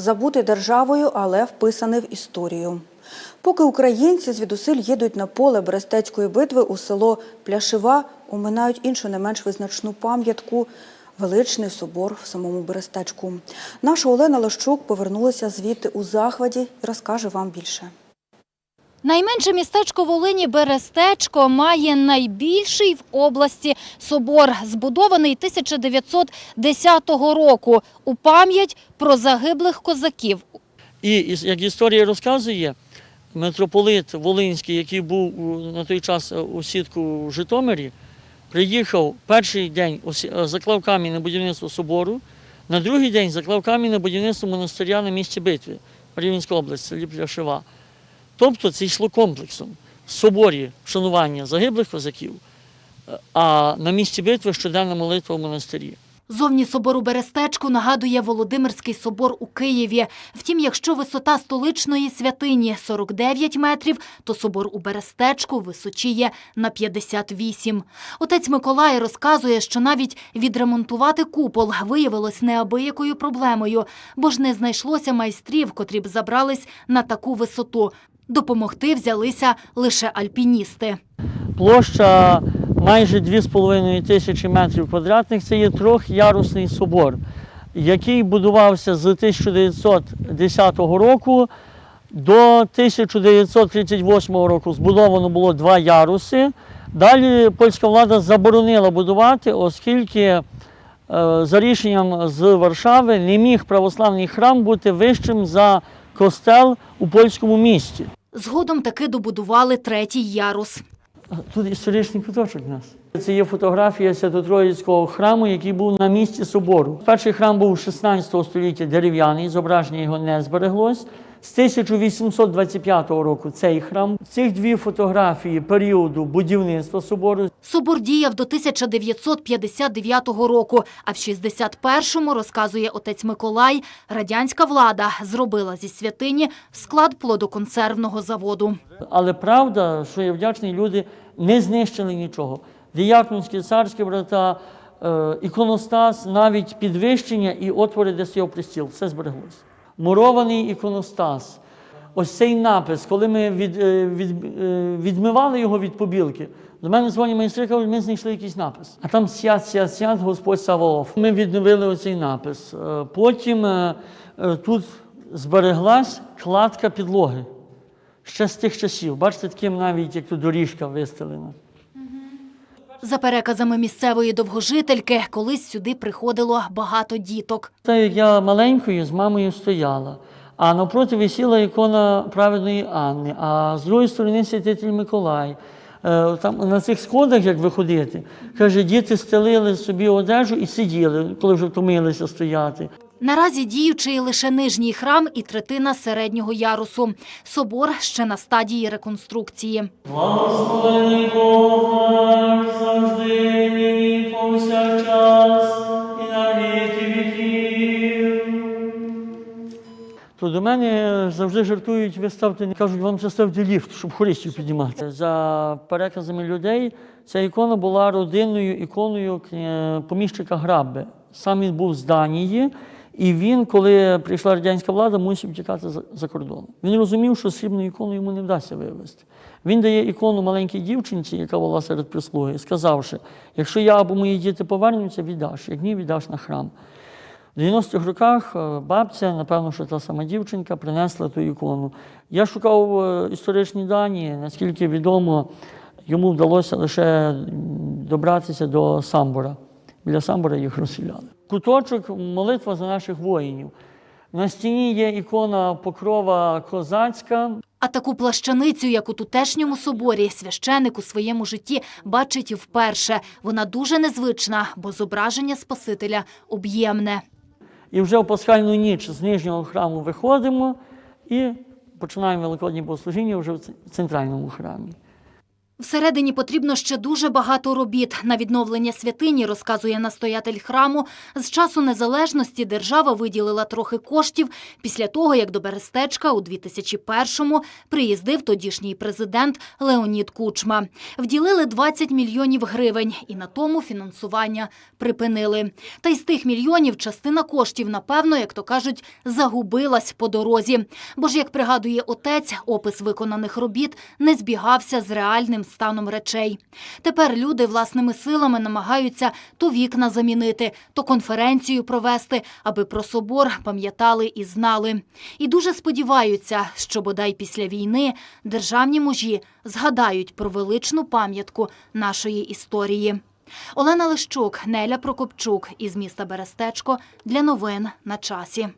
Забутий державою, але вписаний в історію. Поки українці звідусиль їдуть на поле Берестецької битви у село Пляшива, оминають іншу не менш визначну пам'ятку величний собор в самому Берестечку. Наша Олена Лощук повернулася звідти у захваті і розкаже вам більше. Найменше містечко Волині Берестечко має найбільший в області собор, збудований 1910 року у пам'ять про загиблих козаків. І як історія розказує, митрополит Волинський, який був на той час у сітку в Житомирі, приїхав перший день е, заклав камінь на будівництво собору, на другий день заклав камінь на будівництво монастиря на місці битви Рівненська область, селі Пляшева. Тобто це йшло комплексом. В соборі вшанування загиблих козаків, а на місці битви щоденна молитва в монастирі. Зовні собору Берестечку нагадує Володимирський собор у Києві. Втім, якщо висота столичної святині 49 метрів, то собор у Берестечку височіє на 58. Отець Миколай розказує, що навіть відремонтувати купол виявилось неабиякою проблемою, бо ж не знайшлося майстрів, котрі б забрались на таку висоту. Допомогти взялися лише альпіністи. Площа майже 2,5 тисячі метрів квадратних. Це є трьохярусний собор, який будувався з 1910 року до 1938 року. Збудовано було два яруси. Далі польська влада заборонила будувати, оскільки е, за рішенням з Варшави не міг православний храм бути вищим за костел у польському місті. Згодом таки добудували третій ярус. Тут історичний куточок у нас. Це є фотографія Свято-Троїцького храму, який був на місці собору. Перший храм був 16 століття дерев'яний, зображення його не збереглось. З 1825 року цей храм. Цих дві фотографії періоду будівництва собору Собор діяв до 1959 року, а в 61-му, розказує отець Миколай, радянська влада зробила зі святині склад плодоконсервного заводу. Але правда, що я вдячний, люди не знищили нічого. Діяконські, царські брата, е, іконостас, навіть підвищення і отвори, де стояв пристіл, все збереглося. Мурований іконостас. Ось цей напис, коли ми від, е, від, е, відмивали його від побілки, до мене дзвонять майстри, кажуть, ми знайшли якийсь напис. А там свят, свят, свят, Господь Саваоф. Ми відновили оцей напис. Е, Потім тут збереглась кладка підлоги ще з тих часів. Бачите, таким навіть як тут доріжка вистелена. За переказами місцевої довгожительки, колись сюди приходило багато діток. Я маленькою з мамою стояла, а навпроти висіла ікона праведної Анни, а з другої сторони святитель Миколай. Е, Там на цих сходах, як виходити, каже, діти стелили собі одежу і сиділи, коли вже втомилися стояти. Наразі діючий лише нижній храм і третина середнього ярусу. Собор ще на стадії реконструкції. Благословений Бог завжди, нині повсякчас і на віки віків. То до мене завжди жартують, ви ставте, кажуть, вам це ставте ліфт, щоб хористів піднімати. За переказами людей, ця ікона була родинною іконою поміщика Грабби. Сам він був з Данії, і він, коли прийшла радянська влада, мусив тікати за, кордон. Він розумів, що срібну ікону йому не вдасться вивезти. Він дає ікону маленькій дівчинці, яка була серед прислуги, сказавши, якщо я або мої діти повернуться, віддаш, як ні, віддаш на храм. В 90-х роках е, бабця, напевно, що та сама дівчинка, принесла ту ікону. Я шукав е, історичні дані, наскільки відомо, йому вдалося лише добратися до Самбора. Біля Самбора їх розстріляли. Куточок молитва за наших воїнів. На стіні є ікона покрова козацька. А таку плащаницю, як у тутешньому соборі, священик у своєму житті бачить вперше. Вона дуже незвична, бо зображення Спасителя об'ємне. І вже в пасхальну ніч з нижнього храму виходимо і починаємо великодні богослужіння вже в центральному храмі. Всередині потрібно ще дуже багато робіт. На відновлення святині, розказує настоятель храму, з часу незалежності держава виділила трохи коштів після того, як до Берестечка у 2001-му приїздив тодішній президент Леонід Кучма. Вділили 20 мільйонів гривень і на тому фінансування припинили. Та й з тих мільйонів частина коштів, напевно, як то кажуть, загубилась по дорозі. Бо ж, як пригадує отець, опис виконаних робіт не збігався з реальним станом речей. Тепер люди власними силами намагаються то вікна замінити, то конференцію провести, аби про собор пам'ятали і знали. І дуже сподіваються, що бодай після війни державні мужі згадають про величну пам'ятку нашої історії. Олена Лищук, Неля Прокопчук із міста Берестечко для новин на часі.